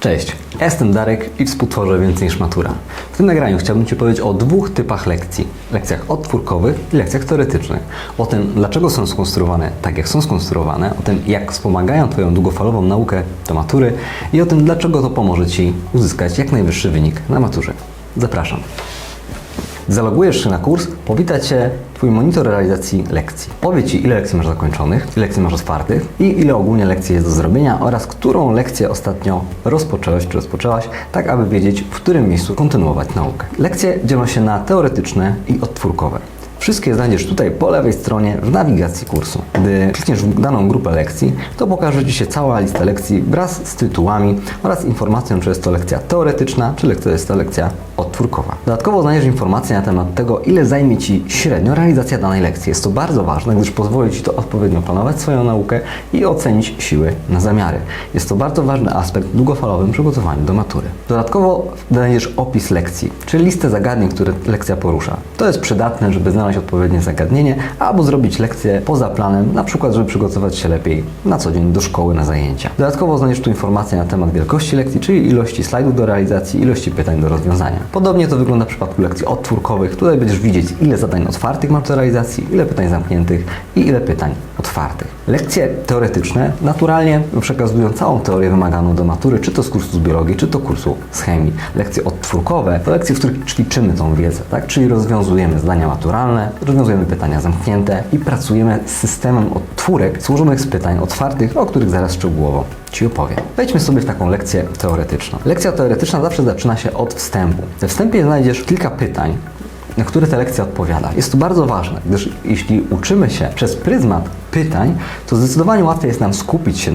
Cześć, jestem Darek i współtworzę Więcej niż Matura. W tym nagraniu chciałbym Ci powiedzieć o dwóch typach lekcji. Lekcjach odtwórkowych i lekcjach teoretycznych. O tym, dlaczego są skonstruowane tak, jak są skonstruowane, o tym, jak wspomagają Twoją długofalową naukę do matury i o tym, dlaczego to pomoże Ci uzyskać jak najwyższy wynik na maturze. Zapraszam. Zalogujesz się na kurs, powita Cię Twój monitor realizacji lekcji. Powie Ci, ile lekcji masz zakończonych, ile lekcji masz otwartych i ile ogólnie lekcji jest do zrobienia oraz którą lekcję ostatnio rozpocząłeś czy rozpoczęłaś, tak aby wiedzieć, w którym miejscu kontynuować naukę. Lekcje dzielą się na teoretyczne i odtwórkowe. Wszystkie znajdziesz tutaj po lewej stronie w nawigacji kursu. Gdy klikniesz w daną grupę lekcji, to pokaże Ci się cała lista lekcji wraz z tytułami oraz informacją, czy jest to lekcja teoretyczna, czy jest to lekcja odtwórkowa. Dodatkowo znajdziesz informacje na temat tego, ile zajmie Ci średnio realizacja danej lekcji. Jest to bardzo ważne, gdyż pozwoli Ci to odpowiednio planować swoją naukę i ocenić siły na zamiary. Jest to bardzo ważny aspekt w długofalowym przygotowaniu do matury. Dodatkowo znajdziesz opis lekcji, czyli listę zagadnień, które lekcja porusza. To jest przydatne, żeby znaleźć odpowiednie zagadnienie, albo zrobić lekcję poza planem, na przykład, żeby przygotować się lepiej na co dzień do szkoły na zajęcia. Dodatkowo znajdziesz tu informacje na temat wielkości lekcji, czyli ilości slajdów do realizacji, ilości pytań do rozwiązania. Podobnie to wygląda w przypadku lekcji odtwórkowych. Tutaj będziesz widzieć, ile zadań otwartych masz do realizacji, ile pytań zamkniętych i ile pytań otwartych. Lekcje teoretyczne naturalnie przekazują całą teorię wymaganą do matury, czy to z kursu z biologii, czy to kursu z chemii. Lekcje odtwórkowe to lekcje, w których ćwiczymy tą wiedzę, tak? czyli rozwiązujemy zadania maturalne, rozwiązujemy pytania zamknięte i pracujemy z systemem odtwórek złożonych z pytań otwartych, o których zaraz szczegółowo Ci opowiem. Wejdźmy sobie w taką lekcję teoretyczną. Lekcja teoretyczna zawsze zaczyna się od wstępu. We wstępie znajdziesz kilka pytań, na które ta lekcja odpowiada. Jest to bardzo ważne, gdyż jeśli uczymy się przez pryzmat pytań, to zdecydowanie łatwiej jest nam skupić się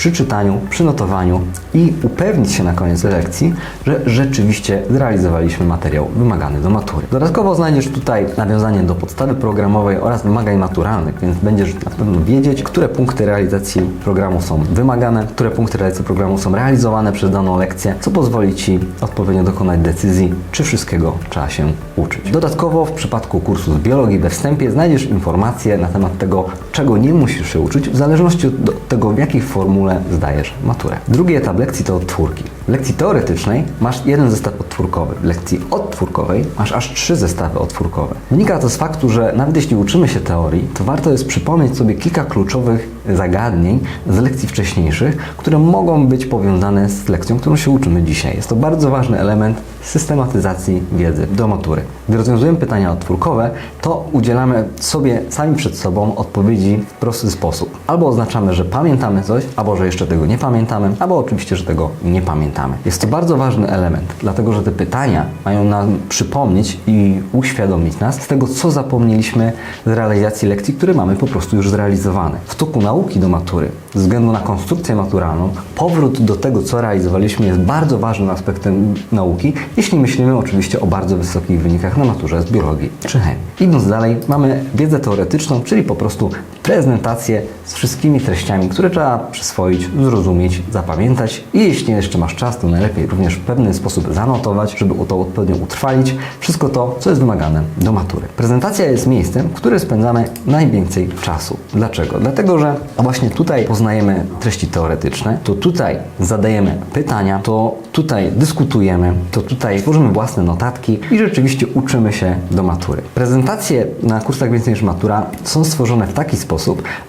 przy czytaniu, przy notowaniu i upewnić się na koniec lekcji, że rzeczywiście zrealizowaliśmy materiał wymagany do matury. Dodatkowo znajdziesz tutaj nawiązanie do podstawy programowej oraz wymagań maturalnych, więc będziesz na pewno wiedzieć, które punkty realizacji programu są wymagane, które punkty realizacji programu są realizowane przez daną lekcję, co pozwoli Ci odpowiednio dokonać decyzji, czy wszystkiego trzeba się uczyć. Dodatkowo w przypadku kursu z biologii we wstępie znajdziesz informacje na temat tego, czego nie musisz się uczyć, w zależności od tego, w jakiej formule zdajesz maturę. Drugi etap lekcji to odtwórki. W lekcji teoretycznej masz jeden zestaw odtwórkowy. W lekcji odtwórkowej masz aż trzy zestawy odtwórkowe. Wynika to z faktu, że nawet jeśli uczymy się teorii, to warto jest przypomnieć sobie kilka kluczowych zagadnień z lekcji wcześniejszych, które mogą być powiązane z lekcją, którą się uczymy dzisiaj. Jest to bardzo ważny element systematyzacji wiedzy do matury. Gdy rozwiązujemy pytania odtwórkowe, to udzielamy sobie sami przed sobą odpowiedzi w prosty sposób. Albo oznaczamy, że pamiętamy coś, albo że jeszcze tego nie pamiętamy, albo oczywiście, że tego nie pamiętamy. Jest to bardzo ważny element, dlatego że te pytania mają nam przypomnieć i uświadomić nas z tego, co zapomnieliśmy z realizacji lekcji, które mamy po prostu już zrealizowane. W toku nauki do matury, ze względu na konstrukcję maturalną, powrót do tego, co realizowaliśmy, jest bardzo ważnym aspektem nauki, jeśli myślimy oczywiście o bardzo wysokich wynikach na maturze z biologii czy chemii. Idąc dalej, mamy wiedzę teoretyczną, czyli po prostu prezentację z wszystkimi treściami, które trzeba przyswoić, zrozumieć, zapamiętać i jeśli jeszcze masz czas, to najlepiej również w pewien sposób zanotować, żeby to odpowiednio utrwalić wszystko to, co jest wymagane do matury. Prezentacja jest miejscem, w którym spędzamy najwięcej czasu. Dlaczego? Dlatego, że właśnie tutaj poznajemy treści teoretyczne, to tutaj zadajemy pytania, to tutaj dyskutujemy, to tutaj tworzymy własne notatki i rzeczywiście uczymy się do matury. Prezentacje na kursach więcej niż matura są stworzone w taki sposób,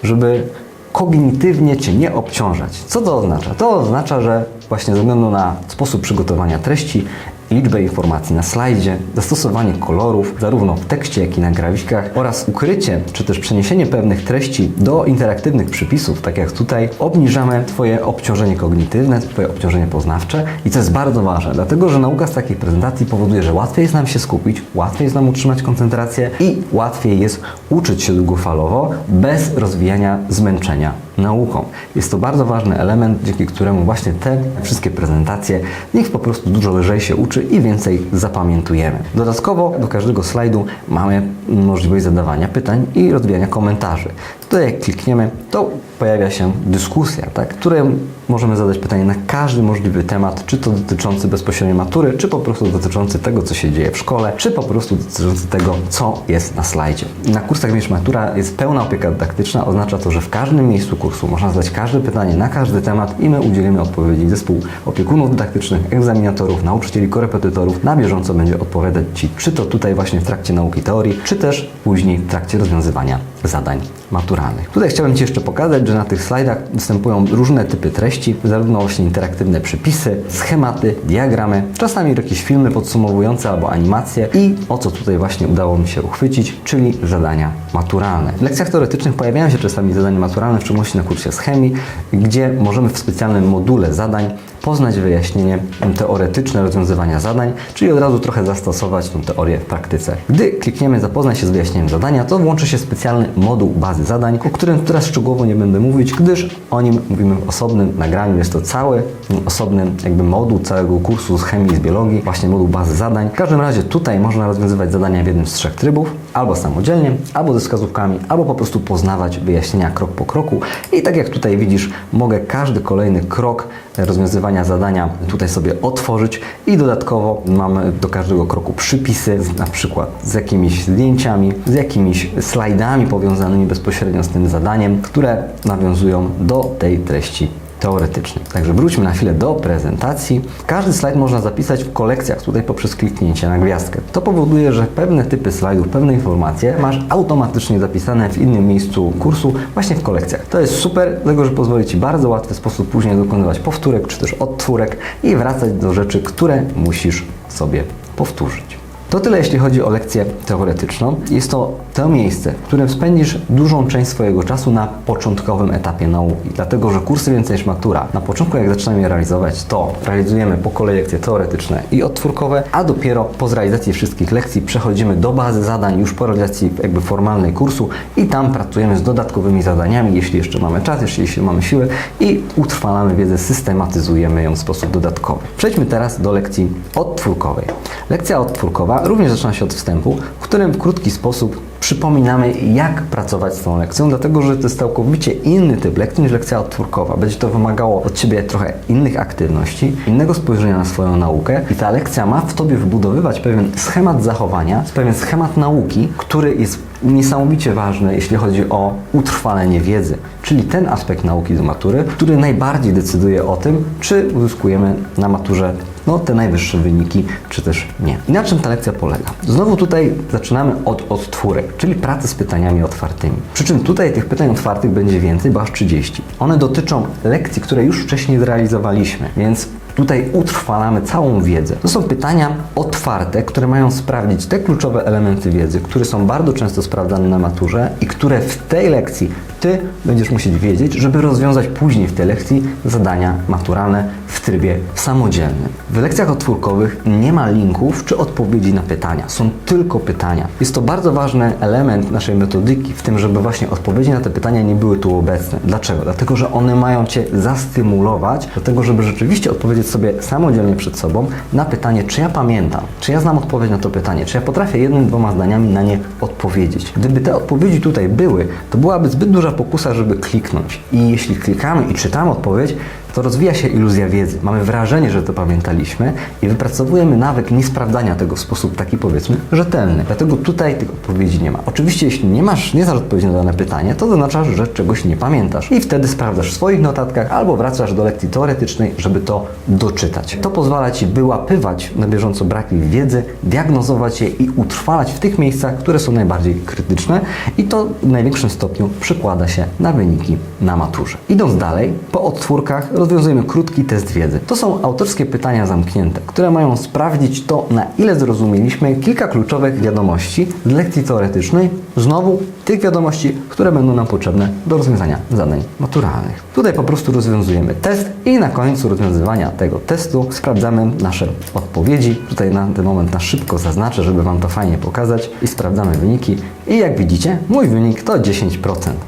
żeby kognitywnie Cię nie obciążać. Co to oznacza? To oznacza, że właśnie ze względu na sposób przygotowania treści, liczbę informacji na slajdzie, zastosowanie kolorów zarówno w tekście, jak i na grafikach oraz ukrycie czy też przeniesienie pewnych treści do interaktywnych przypisów, tak jak tutaj, obniżamy Twoje obciążenie kognitywne, Twoje obciążenie poznawcze i to jest bardzo ważne, dlatego że nauka z takich prezentacji powoduje, że łatwiej jest nam się skupić, łatwiej jest nam utrzymać koncentrację i łatwiej jest uczyć się długofalowo bez rozwijania zmęczenia nauką. Jest to bardzo ważny element, dzięki któremu właśnie te wszystkie prezentacje niech po prostu dużo lżej się uczy i więcej zapamiętujemy. Dodatkowo do każdego slajdu mamy możliwość zadawania pytań i rozwijania komentarzy. Tutaj jak klikniemy, to pojawia się dyskusja, tak, której możemy zadać pytanie na każdy możliwy temat, czy to dotyczący bezpośrednio matury, czy po prostu dotyczący tego, co się dzieje w szkole, czy po prostu dotyczący tego, co jest na slajdzie. Na kursach Miesz Matura jest pełna opieka dydaktyczna, oznacza to, że w każdym miejscu kursu można zadać każde pytanie na każdy temat i my udzielimy odpowiedzi. Zespół opiekunów dydaktycznych, egzaminatorów, nauczycieli, korepetytorów na bieżąco będzie odpowiadać Ci, czy to tutaj właśnie w trakcie nauki teorii, czy też później w trakcie rozwiązywania zadań maturalnych. Tutaj chciałbym Ci jeszcze pokazać, że na tych slajdach występują różne typy treści, zarówno właśnie interaktywne przypisy, schematy, diagramy, czasami jakieś filmy podsumowujące albo animacje i o co tutaj właśnie udało mi się uchwycić, czyli zadania maturalne. W lekcjach teoretycznych pojawiają się czasami zadania maturalne, w szczególności na kursie z chemii, gdzie możemy w specjalnym module zadań poznać wyjaśnienie teoretyczne rozwiązywania zadań, czyli od razu trochę zastosować tę teorię w praktyce. Gdy klikniemy zapoznać się z wyjaśnieniem zadania, to włączy się specjalny moduł bazy zadań, o którym teraz szczegółowo nie będę mówić, gdyż o nim mówimy w osobnym nagraniu. Jest to cały osobny jakby moduł całego kursu z chemii i z biologii, właśnie moduł bazy zadań. W każdym razie tutaj można rozwiązywać zadania w jednym z trzech trybów, albo samodzielnie, albo ze wskazówkami, albo po prostu poznawać wyjaśnienia krok po kroku. I tak jak tutaj widzisz, mogę każdy kolejny krok rozwiązywania zadania tutaj sobie otworzyć i dodatkowo mamy do każdego kroku przypisy, na przykład z jakimiś zdjęciami, z jakimiś slajdami powiązanymi bezpośrednio z tym zadaniem, które nawiązują do tej treści teoretycznej. Także wróćmy na chwilę do prezentacji. Każdy slajd można zapisać w kolekcjach tutaj poprzez kliknięcie na gwiazdkę. To powoduje, że pewne typy slajdów, pewne informacje masz automatycznie zapisane w innym miejscu kursu, właśnie w kolekcjach. To jest super, dlatego że pozwoli Ci bardzo łatwy sposób później dokonywać powtórek czy też odtwórek i wracać do rzeczy, które musisz sobie powtórzyć. To tyle, jeśli chodzi o lekcję teoretyczną. Jest to to miejsce, w którym spędzisz dużą część swojego czasu na początkowym etapie nauki. Dlatego, że kursy więcej niż matura. Na początku, jak zaczynamy je realizować, to realizujemy po kolei lekcje teoretyczne i odtwórkowe, a dopiero po zrealizacji wszystkich lekcji przechodzimy do bazy zadań już po realizacji jakby formalnej kursu i tam pracujemy z dodatkowymi zadaniami, jeśli jeszcze mamy czas, jeśli jeszcze mamy siłę i utrwalamy wiedzę, systematyzujemy ją w sposób dodatkowy. Przejdźmy teraz do lekcji odtwórkowej. Lekcja odtwórkowa również zaczyna się od wstępu, w którym w krótki sposób przypominamy, jak pracować z tą lekcją, dlatego że to jest całkowicie inny typ lekcji niż lekcja odtwórkowa. Będzie to wymagało od Ciebie trochę innych aktywności, innego spojrzenia na swoją naukę i ta lekcja ma w Tobie wbudowywać pewien schemat zachowania, pewien schemat nauki, który jest niesamowicie ważny, jeśli chodzi o utrwalenie wiedzy, czyli ten aspekt nauki do matury, który najbardziej decyduje o tym, czy uzyskujemy na maturze no, te najwyższe wyniki, czy też nie. I na czym ta lekcja polega? Znowu tutaj zaczynamy od odtwórek, czyli pracy z pytaniami otwartymi. Przy czym tutaj tych pytań otwartych będzie więcej, bo aż 30. One dotyczą lekcji, które już wcześniej zrealizowaliśmy, więc Tutaj utrwalamy całą wiedzę. To są pytania otwarte, które mają sprawdzić te kluczowe elementy wiedzy, które są bardzo często sprawdzane na maturze i które w tej lekcji Ty będziesz musieć wiedzieć, żeby rozwiązać później w tej lekcji zadania maturalne w trybie samodzielnym. W lekcjach otwórkowych nie ma linków czy odpowiedzi na pytania. Są tylko pytania. Jest to bardzo ważny element naszej metodyki w tym, żeby właśnie odpowiedzi na te pytania nie były tu obecne. Dlaczego? Dlatego, że one mają Cię zastymulować do tego, żeby rzeczywiście odpowiedzieć sobie samodzielnie przed sobą na pytanie, czy ja pamiętam, czy ja znam odpowiedź na to pytanie, czy ja potrafię jednym, dwoma zdaniami na nie odpowiedzieć. Gdyby te odpowiedzi tutaj były, to byłaby zbyt duża pokusa, żeby kliknąć. I jeśli klikamy i czytamy odpowiedź, to rozwija się iluzja wiedzy. Mamy wrażenie, że to pamiętaliśmy i wypracowujemy nawyk niesprawdzania tego w sposób taki powiedzmy rzetelny. Dlatego tutaj tych odpowiedzi nie ma. Oczywiście jeśli nie masz, nie znasz odpowiedzi na dane pytanie, to oznacza, że czegoś nie pamiętasz i wtedy sprawdzasz w swoich notatkach albo wracasz do lekcji teoretycznej, żeby to doczytać. To pozwala Ci wyłapywać na bieżąco braki wiedzy, diagnozować je i utrwalać w tych miejscach, które są najbardziej krytyczne i to w największym stopniu przekłada się na wyniki na maturze. Idąc dalej, po odtwórkach rozwiązujemy krótki test wiedzy. To są autorskie pytania zamknięte, które mają sprawdzić to, na ile zrozumieliśmy kilka kluczowych wiadomości z lekcji teoretycznej, znowu tych wiadomości, które będą nam potrzebne do rozwiązania zadań maturalnych. Tutaj po prostu rozwiązujemy test i na końcu rozwiązywania tego testu sprawdzamy nasze odpowiedzi. Tutaj na ten moment na szybko zaznaczę, żeby Wam to fajnie pokazać i sprawdzamy wyniki. I jak widzicie, mój wynik to 10%.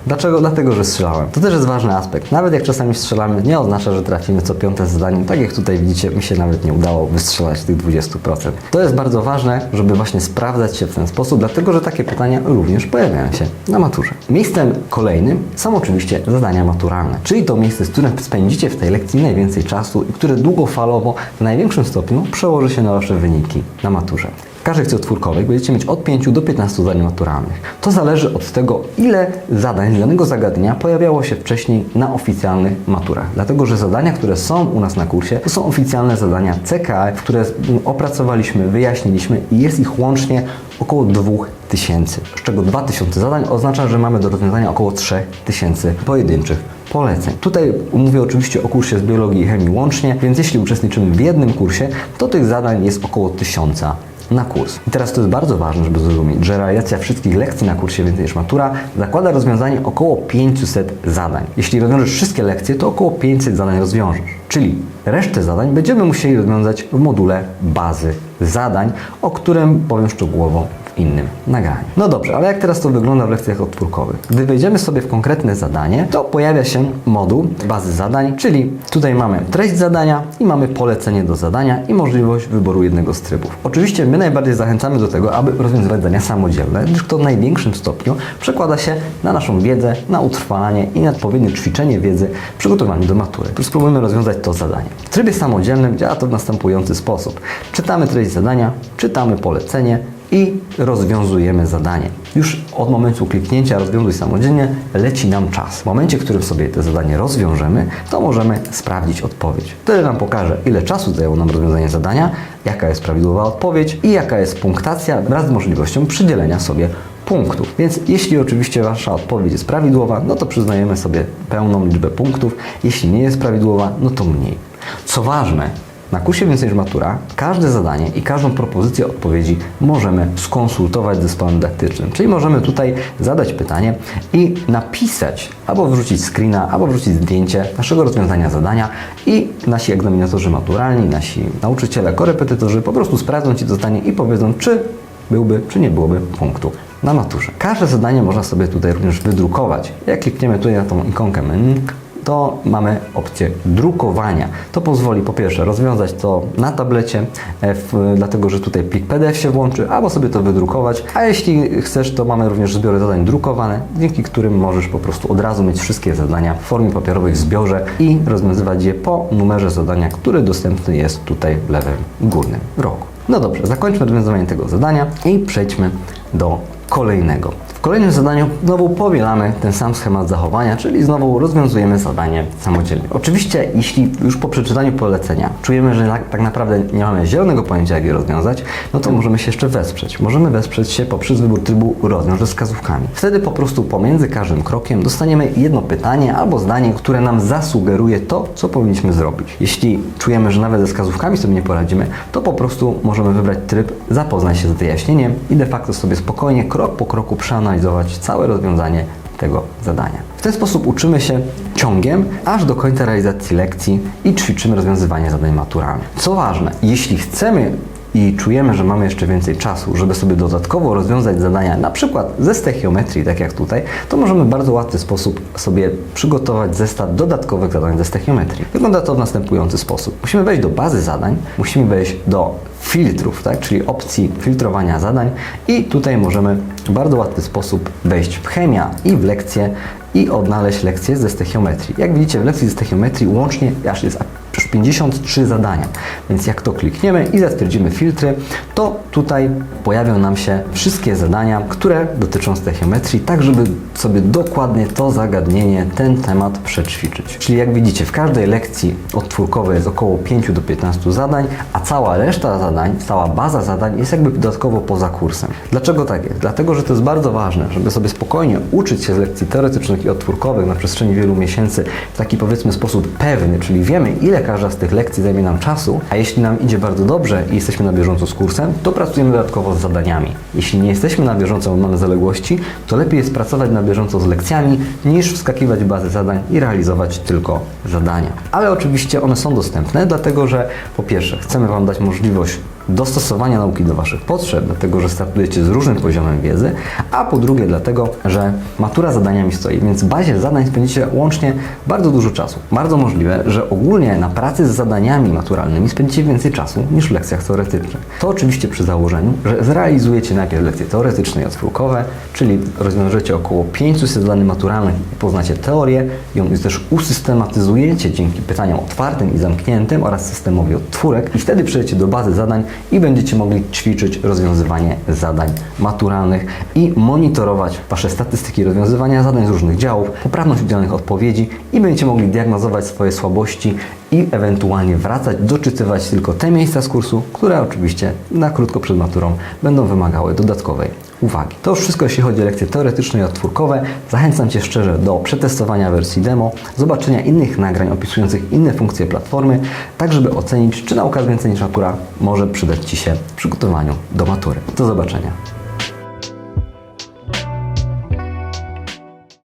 Dlaczego? Dlatego, że strzelałem. To też jest ważny aspekt. Nawet jak czasami strzelamy, nie oznacza że tracimy co piąte zadanie. Tak jak tutaj widzicie, mi się nawet nie udało wystrzelać tych 20%. To jest bardzo ważne, żeby właśnie sprawdzać się w ten sposób, dlatego że takie pytania również pojawiają się na maturze. Miejscem kolejnym są oczywiście zadania maturalne, czyli to miejsce, z którym spędzicie w tej lekcji najwięcej czasu i które długofalowo w największym stopniu przełoży się na Wasze wyniki na maturze. Każdej lekcji otwórkowej będziecie mieć od 5 do 15 zadań maturalnych. To zależy od tego, ile zadań z danego zagadnienia pojawiało się wcześniej na oficjalnych maturach. Dlatego, że zadania, które są u nas na kursie, to są oficjalne zadania CKE, które mm, opracowaliśmy, wyjaśniliśmy i jest ich łącznie około 2000, z czego 2000 zadań oznacza, że mamy do rozwiązania około 3000 pojedynczych poleceń. Tutaj mówię oczywiście o kursie z biologii i chemii łącznie, więc jeśli uczestniczymy w jednym kursie, to tych zadań jest około 1000 na kurs. I teraz to jest bardzo ważne, żeby zrozumieć, że realizacja wszystkich lekcji na kursie Więcej niż Matura zakłada rozwiązanie około 500 zadań. Jeśli rozwiążesz wszystkie lekcje, to około 500 zadań rozwiążesz. Czyli resztę zadań będziemy musieli rozwiązać w module bazy zadań, o którym powiem szczegółowo innym nagraniu. No dobrze, ale jak teraz to wygląda w lekcjach odtwórkowych? Gdy wejdziemy sobie w konkretne zadanie, to pojawia się moduł bazy zadań, czyli tutaj mamy treść zadania i mamy polecenie do zadania i możliwość wyboru jednego z trybów. Oczywiście my najbardziej zachęcamy do tego, aby rozwiązywać zadania samodzielne, gdyż to w największym stopniu przekłada się na naszą wiedzę, na utrwalanie i na odpowiednie ćwiczenie wiedzy w przygotowaniu do matury. Tu spróbujmy rozwiązać to zadanie. W trybie samodzielnym działa to w następujący sposób. Czytamy treść zadania, czytamy polecenie, i rozwiązujemy zadanie. Już od momentu kliknięcia rozwiązuj samodzielnie leci nam czas. W momencie, w którym sobie to zadanie rozwiążemy, to możemy sprawdzić odpowiedź. Wtedy nam pokaże, ile czasu zajęło nam rozwiązanie zadania, jaka jest prawidłowa odpowiedź i jaka jest punktacja wraz z możliwością przydzielenia sobie punktów. Więc jeśli oczywiście Wasza odpowiedź jest prawidłowa, no to przyznajemy sobie pełną liczbę punktów. Jeśli nie jest prawidłowa, no to mniej. Co ważne, na kursie Więcej niż Matura każde zadanie i każdą propozycję odpowiedzi możemy skonsultować z zespołem dydaktycznym. Czyli możemy tutaj zadać pytanie i napisać, albo wrzucić screena, albo wrzucić zdjęcie naszego rozwiązania zadania i nasi egzaminatorzy maturalni, nasi nauczyciele, korepetytorzy po prostu sprawdzą Ci to zadanie i powiedzą, czy byłby, czy nie byłoby punktu na maturze. Każde zadanie można sobie tutaj również wydrukować. Jak klikniemy tutaj na tą ikonkę menu, to mamy opcję drukowania. To pozwoli po pierwsze rozwiązać to na tablecie, e, w, dlatego że tutaj plik PDF się włączy, albo sobie to wydrukować, a jeśli chcesz, to mamy również zbiory zadań drukowane, dzięki którym możesz po prostu od razu mieć wszystkie zadania w formie papierowej w zbiorze i rozwiązywać je po numerze zadania, który dostępny jest tutaj w lewym górnym rogu. No dobrze, zakończmy rozwiązywanie tego zadania i przejdźmy do kolejnego. Kolejnym zadaniu znowu powielamy ten sam schemat zachowania, czyli znowu rozwiązujemy zadanie samodzielnie. Oczywiście, jeśli już po przeczytaniu polecenia czujemy, że tak naprawdę nie mamy zielonego pojęcia, jak je rozwiązać, no to możemy się jeszcze wesprzeć. Możemy wesprzeć się poprzez wybór trybu rozwiąż ze wskazówkami. Wtedy po prostu pomiędzy każdym krokiem dostaniemy jedno pytanie albo zdanie, które nam zasugeruje to, co powinniśmy zrobić. Jeśli czujemy, że nawet ze wskazówkami sobie nie poradzimy, to po prostu możemy wybrać tryb zapoznaj się z wyjaśnieniem i de facto sobie spokojnie, krok po kroku przeanalizować całe rozwiązanie tego zadania. W ten sposób uczymy się ciągiem aż do końca realizacji lekcji i ćwiczymy rozwiązywanie zadań maturalnych. Co ważne, jeśli chcemy i czujemy, że mamy jeszcze więcej czasu, żeby sobie dodatkowo rozwiązać zadania, na przykład ze stechiometrii, tak jak tutaj, to możemy w bardzo łatwy sposób sobie przygotować zestaw dodatkowych zadań ze stechiometrii. Wygląda to w następujący sposób. Musimy wejść do bazy zadań, musimy wejść do filtrów, tak, czyli opcji filtrowania zadań i tutaj możemy w bardzo łatwy sposób wejść w chemia i w lekcję i odnaleźć lekcję ze stechiometrii. Jak widzicie w lekcji ze stechiometrii łącznie aż jest już 53 zadania. Więc jak to klikniemy i zatwierdzimy filtry, to tutaj pojawią nam się wszystkie zadania, które dotyczą stechiometrii, tak żeby sobie dokładnie to zagadnienie, ten temat przećwiczyć. Czyli jak widzicie, w każdej lekcji odtwórkowej jest około 5 do 15 zadań, a cała reszta zadań, cała baza zadań jest jakby dodatkowo poza kursem. Dlaczego tak jest? Dlatego, że to jest bardzo ważne, żeby sobie spokojnie uczyć się z lekcji teoretycznych i odtwórkowych na przestrzeni wielu miesięcy w taki powiedzmy sposób pewny, czyli wiemy ile każda z tych lekcji zajmie nam czasu, a jeśli nam idzie bardzo dobrze i jesteśmy na bieżąco z kursem, to pracujemy dodatkowo z zadaniami. Jeśli nie jesteśmy na bieżąco, bo mamy zaległości, to lepiej jest pracować na bieżąco z lekcjami, niż wskakiwać w bazę zadań i realizować tylko zadania. Ale oczywiście one są dostępne, dlatego że po pierwsze chcemy Wam dać możliwość dostosowania nauki do Waszych potrzeb, dlatego że startujecie z różnym poziomem wiedzy, a po drugie dlatego, że matura zadaniami stoi, więc w bazie zadań spędzicie łącznie bardzo dużo czasu. Bardzo możliwe, że ogólnie na pracy z zadaniami maturalnymi spędzicie więcej czasu niż w lekcjach teoretycznych. To oczywiście przy założeniu, że zrealizujecie najpierw lekcje teoretyczne i odwórkowe, czyli rozwiążecie około 500 zadań maturalnych i poznacie teorię, ją też usystematyzujecie dzięki pytaniom otwartym i zamkniętym oraz systemowi odtwórek i wtedy przejdziecie do bazy zadań i będziecie mogli ćwiczyć rozwiązywanie zadań maturalnych i monitorować Wasze statystyki rozwiązywania zadań z różnych działów, poprawność udzielonych odpowiedzi i będziecie mogli diagnozować swoje słabości i ewentualnie wracać, doczytywać tylko te miejsca z kursu, które oczywiście na krótko przed maturą będą wymagały dodatkowej uwagi. To już wszystko, jeśli chodzi o lekcje teoretyczne i odtwórkowe. Zachęcam Cię szczerze do przetestowania wersji demo, zobaczenia innych nagrań opisujących inne funkcje platformy, tak żeby ocenić, czy nauka więcej niż natura może przydać Ci się w przygotowaniu do matury. Do zobaczenia.